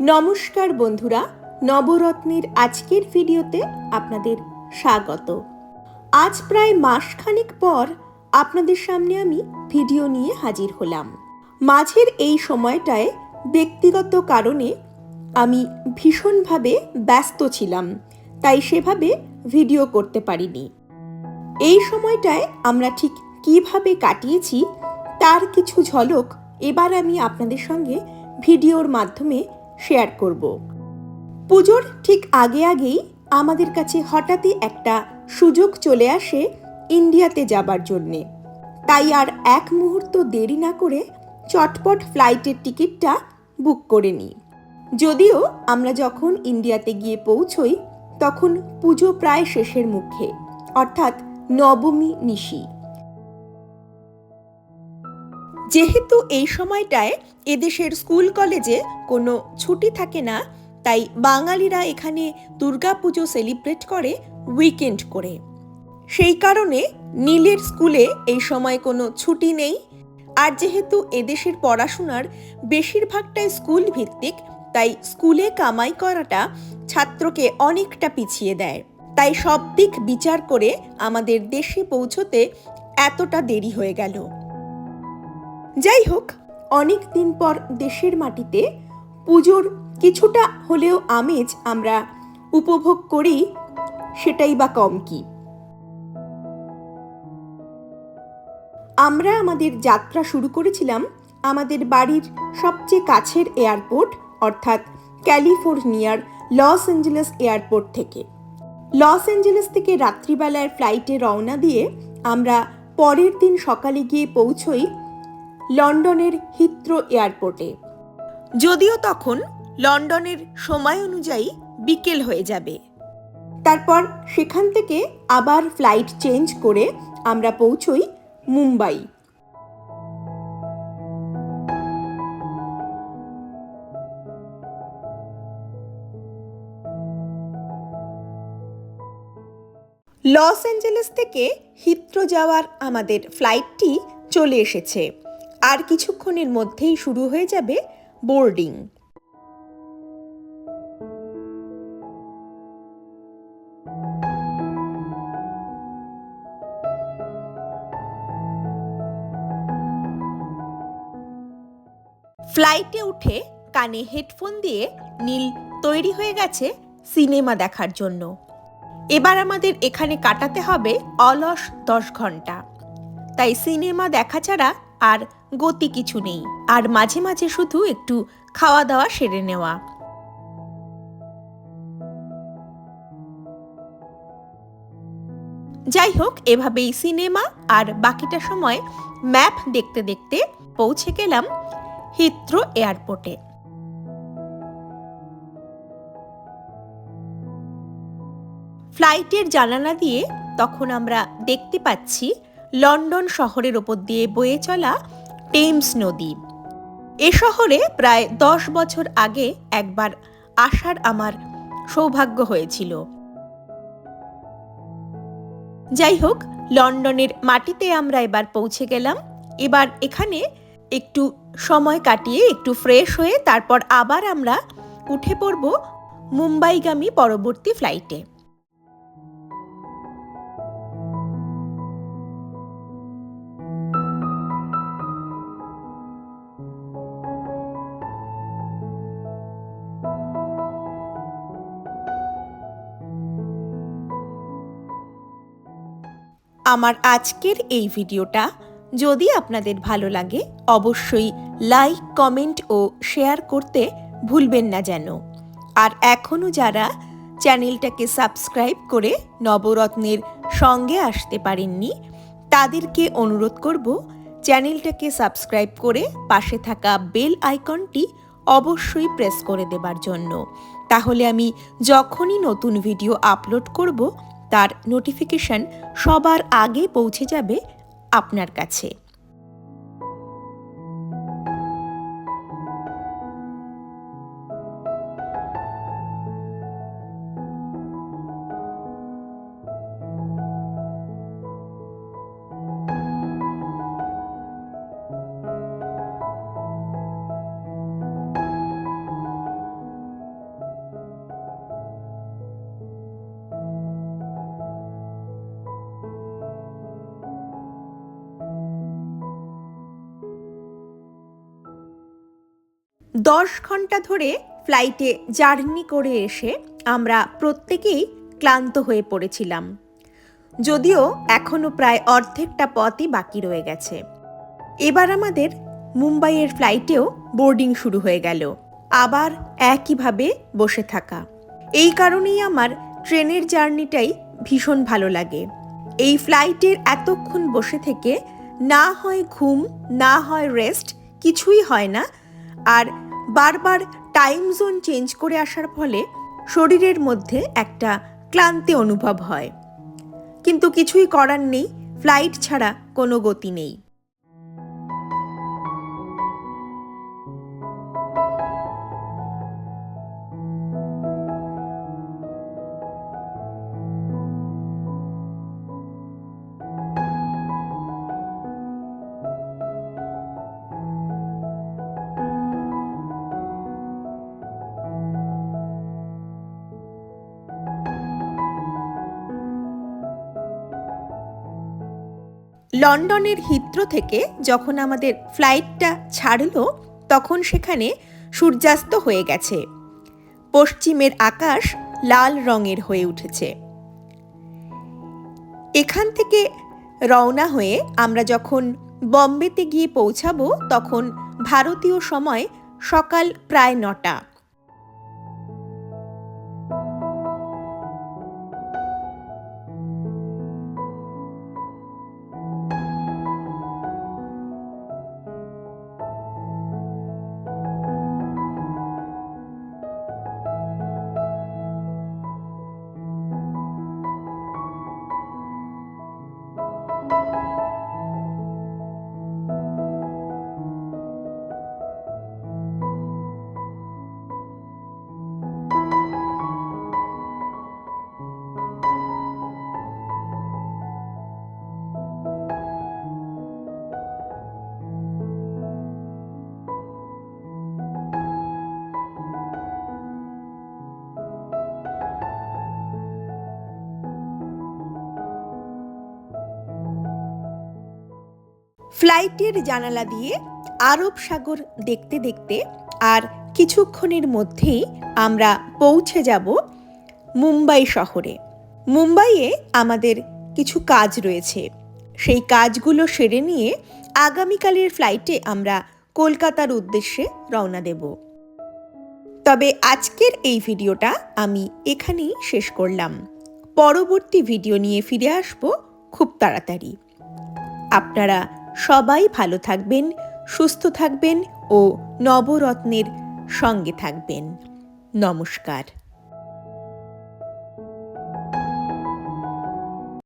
নমস্কার বন্ধুরা, নবরত্নের আজকের ভিডিওতে আপনাদের স্বাগত। আজ প্রায় মাসখানেক পর আপনাদের সামনে আমি ভিডিও নিয়ে হাজির হলাম। মাঝের এই সময়টায় ব্যক্তিগত কারণে আমি ভীষণভাবে ব্যস্ত ছিলাম, তাই সেভাবে ভিডিও করতে পারিনি। এই সময়টায় আমরা ঠিক কীভাবে কাটিয়েছি, তার কিছু ঝলক এবার আমি আপনাদের সঙ্গে ভিডিওর মাধ্যমে শেয়ার করব। পুজোর ঠিক আগে আগেই আমাদের কাছে হঠাৎই একটা সুযোগ চলে আসে ইন্ডিয়াতে যাবার জন্যে। তাই আর এক মুহূর্ত দেরি না করে চটপট ফ্লাইটের টিকিটটা বুক করে নিই। যদিও আমরা যখন ইন্ডিয়াতে গিয়ে পৌঁছই, তখন পুজো প্রায় শেষের মুখে, অর্থাৎ নবমী নিশি। যেহেতু এই সময়টায় এদেশের স্কুল কলেজে কোনো ছুটি থাকে না, তাই বাঙালিরা এখানে দুর্গাপুজো সেলিব্রেট করে উইকেন্ড করে। সেই কারণে নীলের স্কুলে এই সময় কোনো ছুটি নেই। আর যেহেতু এদেশের পড়াশোনার বেশিরভাগটাই স্কুল ভিত্তিক তাই স্কুলে কামাই করাটা ছাত্রকে অনেকটা পিছিয়ে দেয়। তাই সব দিক বিচার করে আমাদের দেশে পৌঁছতে এতটা দেরি হয়ে গেল। যাই হোক অনেক দিন পর দেশের মাটিতে পুজোর কিছুটা হলেও আমেজ আমরা উপভোগ করি, সেটাই বা কম কি। আমরা আমাদের যাত্রা শুরু করেছিলাম আমাদের বাড়ির সবচেয়ে কাছের এয়ারপোর্ট, অর্থাৎ ক্যালিফোর্নিয়ার লস অ্যাঞ্জেলেস এয়ারপোর্ট থেকে। লস অ্যাঞ্জেলেস থেকে রাত্রিবেলার ফ্লাইটে রওনা দিয়ে আমরা পরের দিন সকালে গিয়ে পৌঁছই লন্ডনের হিথ্রো এয়ারপোর্টে। যদিও তখন লন্ডনের সময় অনুযায়ী বিকেল হয়ে যাবে। তারপর সেখান থেকে আবার ফ্লাইট চেঞ্জ করে আমরা পৌঁছই মুম্বাই। লস অ্যাঞ্জেলেস থেকে হিথ্রো যাওয়ার আমাদের ফ্লাইটটি চলে এসেছে। আর কিছুক্ষণের মধ্যেই শুরু হয়ে যাবে বোর্ডিং। ফ্লাইটে উঠে কানে হেডফোন দিয়ে নীল তৈরি হয়ে গেছে সিনেমা দেখার জন্য। এবার আমাদের এখানে কাটাতে হবে অলস দশ ঘণ্টা। তাই সিনেমা দেখা ছাড়া আর গতি কিছু নেই। আর মাঝে মাঝে শুধু একটু খাওয়া দাওয়া সেরে নেওয়া। যাই হোক, এভাবেই সিনেমা আর বাকিটা সময় ম্যাপ দেখতে দেখতে পৌঁছে গেলাম হিথ্রো এয়ারপোর্টে। ফ্লাইটের জানালা দিয়ে তখন আমরা দেখতে পাচ্ছি লন্ডন শহরের ওপর দিয়ে বয়ে চলা টেমস নদী। এ শহরে প্রায় দশ বছর আগে একবার আসার আমার সৌভাগ্য হয়েছিল। যাই হোক, লন্ডনের মাটিতে আমরা এবার পৌঁছে গেলাম। এবার এখানে একটু সময় কাটিয়ে একটু ফ্রেশ হয়ে তারপর আবার আমরা উঠে পড়ব মুম্বাইগামী পরবর্তী ফ্লাইটে আমার আজকের এই ভিডিওটা। যদি আপনাদের ভালো লাগে, অবশ্যই লাইক, কমেন্ট ও শেয়ার করতে ভুলবেন না যেন। আর এখনও যারা চ্যানেলটাকে সাবস্ক্রাইব করে নবরত্নের সঙ্গে আসতে পারেননি, তাদেরকে অনুরোধ করব, চ্যানেলটাকে সাবস্ক্রাইব করে পাশে থাকা বেল আইকনটি অবশ্যই প্রেস করে দেবার জন্য। তাহলে আমি যখনই নতুন ভিডিও আপলোড করব তার নোটিফিকেশন সবার আগে পৌঁছে যাবে আপনার কাছে। দশ ঘণ্টা ধরে ফ্লাইটে জার্নি করে এসে আমরা প্রত্যেকেই ক্লান্ত হয়ে পড়েছিলাম। যদিও এখনও প্রায় অর্ধেকটা পথই বাকি রয়ে গেছে। এবার আমাদের মুম্বাইয়ের ফ্লাইটেও বোর্ডিং শুরু হয়ে গেল। আবার একইভাবে বসে থাকা। এই কারণেই আমার ট্রেনের জার্নিটাই ভীষণ ভালো লাগে। এই ফ্লাইটের এতক্ষণ বসে থেকে না হয় ঘুম, না হয় রেস্ট কিছুই হয় না। আর বারবার টাইম জোন চেঞ্জ করে আসার ফলে শরীরের মধ্যে একটা ক্লান্তি অনুভব হয়। কিন্তু কিছুই করার নেই ফ্লাইট ছাড়া কোনো গতি নেই। লন্ডনের হিথ্রো থেকে যখন আমাদের ফ্লাইটটা ছাড়লো, তখন সেখানে সূর্যাস্ত হয়ে গেছে। পশ্চিমের আকাশ লাল রঙের হয়ে উঠেছে। এখান থেকে রওনা হয়ে আমরা যখন বম্বেতে গিয়ে পৌঁছাবো, তখন ভারতীয় সময় সকাল প্রায় নটা। ফ্লাইটের জানালা দিয়ে আরব সাগর দেখতে দেখতে আর কিছুক্ষণের মধ্যেই আমরা পৌঁছে যাব মুম্বাই শহরে। মুম্বাইয়ে আমাদের কিছু কাজ রয়েছে। সেই কাজগুলো সেরে নিয়ে আগামীকালের ফ্লাইটে আমরা কলকাতার উদ্দেশ্যে রওনা দেব। তবে আজকের এই ভিডিওটা আমি এখানেই শেষ করলাম। পরবর্তী ভিডিও নিয়ে ফিরে আসব খুব তাড়াতাড়ি। আপনারা সবাই ভালো থাকবেন সুস্থ থাকবেন ও নবরত্নের সঙ্গে থাকবেন। নমস্কার।